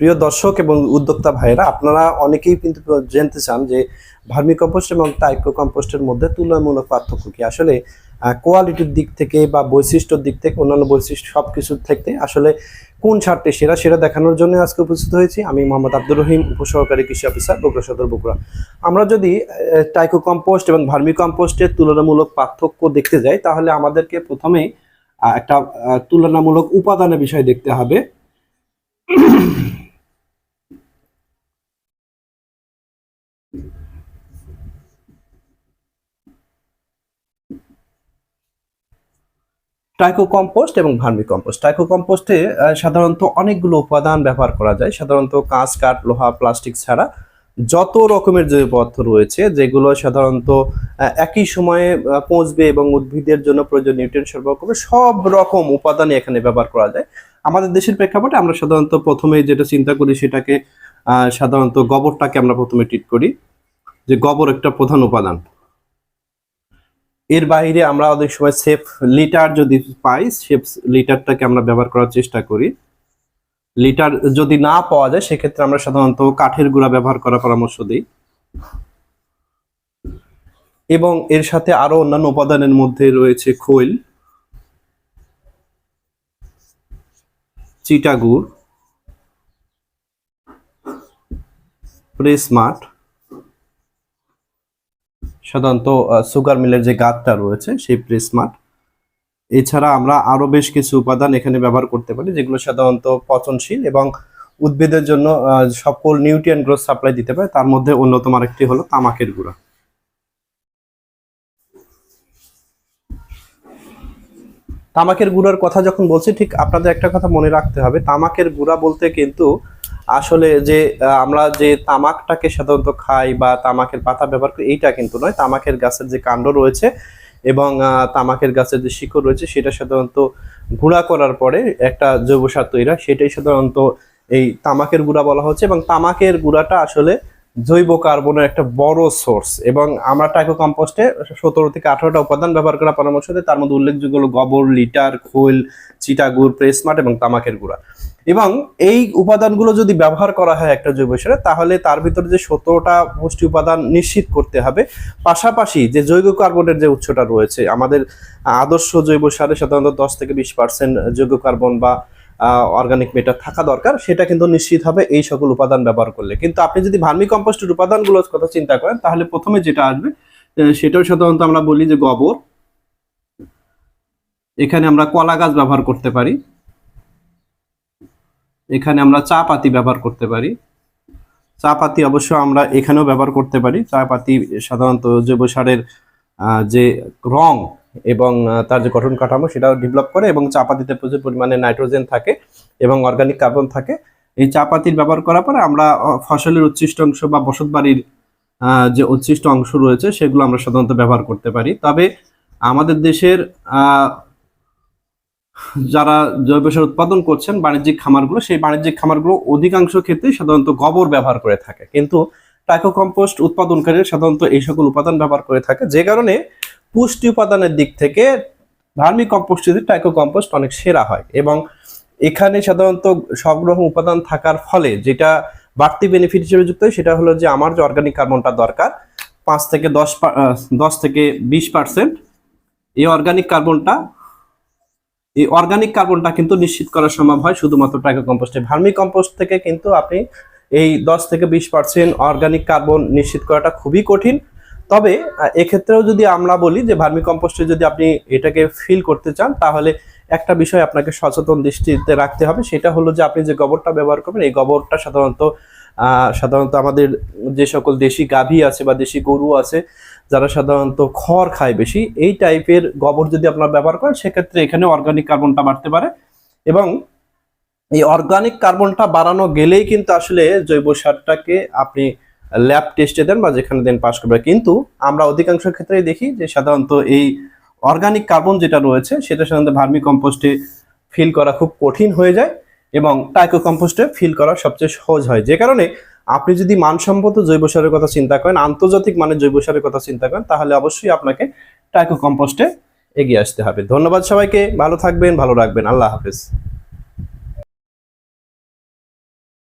প্রিয় দর্শক এবং উদ্যোক্তা ভাইয়েরা, আপনারা অনেকেই কিন্তু জানতে চান যে ভার্মি কম্পোস্ট এবং টাইকো কম্পোস্টের মধ্যে তুলনামূলক পার্থক্য কি? আসলে কোয়ালিটির দিক থেকে বা বৈশিষ্ট্যর দিক থেকে, অন্যান্য বৈশিষ্ট্য সব কিছুর থেকে আসলে কোন সারটি সেরা সেটা দেখানোর জন্য আজকে উপস্থিত হয়েছি। আমি মোহাম্মদ আব্দুর রহিম, উপসহকারী কৃষি অফিসার, বগুড়া সদর, বগুড়া। আমরা যদি টাইকো কম্পোস্ট এবং ভার্মি কম্পোস্টের তুলনামূলক পার্থক্য দেখতে যাই, তাহলে আমাদেরকে প্রথমেই একটা তুলনামূলক উপাদানের বিষয় দেখতে হবে। টাইকো কম্পোস্ট এবং ভার্মি কম্পোস্ট টাইকো কম্পোস্টে সাধারণত অনেকগুলো উপাদান ব্যবহার করা যায়। সাধারণত কাঁচ, কাঠ, লোহা, প্লাস্টিক ছাড়া যত রকমের জৈব পদার্থ রয়েছে, যেগুলো সাধারণত একই সময়ে পৌঁছবে এবং উদ্ভিদের জন্য প্রয়োজন নিউট্রিয়েন্ট সরবরাহ করবে, সব রকম উপাদানই এখানে ব্যবহার করা যায়। আমাদের দেশের প্রেক্ষাপটে আমরা সাধারণত প্রথমে যেটা চিন্তা করি, সেটাকে সাধারণত গোবরটাকে আমরা প্রথমে ট্রিট করি। যে গোবর একটা প্রধান উপাদান। এর বাইরে আমরা অনেক সময় সেফ লিটার যদি পাই সেফ লিটারটাকে আমরা ব্যবহার করার চেষ্টা করি। লিটার যদি না পাওয়া যায়, সেক্ষেত্রে আমরা সাধারণত কাঠের গুঁড়া ব্যবহার করার পরামর্শ দিই। এবং এর সাথে আরও অন্যান্য উপাদানের মধ্যে রয়েছে খৈল, চিটাগুড় প্রেসমাট সাধারণত সুগার মিলের যে গাছটা রয়েছে, সেই প্রেসমাট এছাড়া আমরা আরও বেশ কিছু উপাদান এখানে ব্যবহার করতে পারি, যেগুলো সাধারণত পচনশীল এবং উদ্ভিদের জন্য সকল নিউট্রিয়েন্ট গ্রোথ সাপ্লাই দিতে পারে। তার মধ্যে অন্যতম আরেকটি হলো তামাকের গুঁড়া। তামাকের গুঁড়ার কথা যখন বলছি, ঠিক আপনাদের একটা কথা মনে রাখতে হবে। তামাকের গুঁড়া বলতে কিন্তু আসলে যে আমরা যে তামাকটাকে সাধারণত খাই বা তামাকের পাতা ব্যবহার করি, এইটা কিন্তু নয়। তামাকের গাছের যে কাণ্ড রয়েছে এবং তামাকের গাছের যে শিকড় রয়েছে, সেটা সাধারণত গুঁড়া করার পরে একটা জৈব সার তৈরি হয়। সেটাই সাধারণত এই তামাকের গুঁড়া বলা হচ্ছে এবং তামাকের গুঁড়াটা আসলে জৈব কার্বনের একটা বড় সোর্স এবং আমরা টাইকো কম্পোস্টে সতেরো থেকে আঠারোটা উপাদান ব্যবহার করার পরামর্শ দিই। তার মধ্যে উল্লেখযোগ্য হলো গোবর, লিটার, খোল চিটাগুড় প্রেসমাট এবং তামাকের গুঁড়া। এবং এই উপাদানগুলো যদি ব্যবহার করা হয় একটা জৈব সারে, তাহলে তার ভিতরে যে সতেরোটা পুষ্টি উপাদান নিশ্চিত করতে হবে। পাশাপাশি যে জৈব কার্বনের যে উৎসটা রয়েছে, আমাদের আদর্শ জৈব সারে সাধারণত দশ থেকে বিশ পার্সেন্ট জৈব কার্বন বা অর্গানিক মেটার থাকা দরকার, সেটা কিন্তু নিশ্চিত হবে এই সকল উপাদান ব্যবহার করলে। কিন্তু আপনি যদি ভার্মি কম্পোস্টের উপাদানগুলোর কথা চিন্তা করেন, তাহলে প্রথমে যেটা আসবে সেটাও সাধারণত আমরা বলি যে গোবর। এখানে আমরা কলা গাছ ব্যবহার করতে পারি। এখানে আমরা চা পাতি ব্যবহার করতে পারি। চা পাতি অবশ্য আমরা এখানেও ব্যবহার করতে পারি। চা পাতি সাধারণত জৈব সারের যে রং এবং তার যে গঠন কাঠামো সেটাও ডেভেলপ করে এবং চাপাতিতে প্রচুর পরিমাণে নাইট্রোজেন থাকে এবং অর্গানিক কার্বন থাকে। এই চা পাতির ব্যবহার করার পরে আমরা ফসলের উচ্ছিষ্ট অংশ বা বসত বাড়ির যে উচ্ছিষ্ট অংশ রয়েছে সেগুলো আমরা সাধারণত ব্যবহার করতে পারি। তবে আমাদের দেশের যারা জৈব সার উৎপাদন করছেন বাণিজ্যিক খামারগুলো, সেই বাণিজ্যিক খামারগুলো অধিকাংশ ক্ষেত্রে সাধারণত গোবর ব্যবহার করে থাকে। কিন্তু টাইকো কম্পোস্ট উৎপাদনকারীরা সাধারণত এই সকল উপাদান ব্যবহার করে থাকে। যে কারণে পুষ্টি উপাদানের দিক থেকে ভার্মি কম্পোস্ট টাইকো কম্পোস্ট অনেক সেরা হয় এবং এখানে সাধারণত সব রকম উপাদান থাকার ফলে যেটা বাড়তি বেনিফিট হিসেবে যুক্ত হয় সেটা হলো যে আমার যে অর্গানিক কার্বনটা দরকার, পাঁচ থেকে দশ দশ থেকে বিশ পার্সেন্ট এই অর্গানিক কার্বনটা এই অর্গানিক কার্বনটা কিন্তু নিশ্চিত করা সম্ভব হয় শুধুমাত্র টাইকো কম্পোস্টে ভার্মি কম্পোস্ট থেকে কিন্তু আপনি এই দশ থেকে বিশ পার্সেন্ট অর্গানিক কার্বন নিশ্চিত করাটা খুবই কঠিন। তবে এক্ষেত্রেও যদি আমরা বলি যে ভার্মি কম্পোস্টে যদি আপনি এটাকে ফিল করতে চান, তাহলে একটা বিষয় আপনাকে সচেতন দৃষ্টিতে রাখতে হবে, সেটা হলো যে আপনি যে গোবরটা ব্যবহার করবেন, এই গোবরটা সাধারণত সাধারণত আমাদের যে সকল দেশি গাভী আছে বা দেশি গরু আছে, যারা সাধারণত খড় খায় বেশি, এই টাইপের গোবর যদি আপনারা ব্যবহার করেন, সেক্ষেত্রে এখানে অর্গানিক কার্বনটা বাড়তে পারে এবং এই অর্গানিক কার্বনটা বাড়ানো গেলেই কিন্তু আসলে জৈব সারটাকে আপনি ল্যাব টেস্টে দেন বা যেখানে দেন পাস করবে। কিন্তু আমরা অধিকাংশ ক্ষেত্রেই দেখি যে সাধারণত এই অর্গানিক কার্বন যেটা রয়েছে, সেটা সাধারণত ভার্মি কম্পোস্টে ফিল করা খুব কঠিন হয়ে যায় এবং টাইকো কম্পোস্টে ফিল করা সবচেয়ে সহজ হয়। যে কারণে আপনি যদি মানসম্মত জৈব সারের কথা চিন্তা করেন, আন্তর্জাতিক মানের জৈব সারের কথা চিন্তা করেন, তাহলে অবশ্যই আপনাকে টাইকো কম্পোস্টে এগিয়ে আসতে হবে। ধন্যবাদ সবাইকে, ভালো থাকবেন, ভালো রাখবেন। আল্লাহ হাফেজ।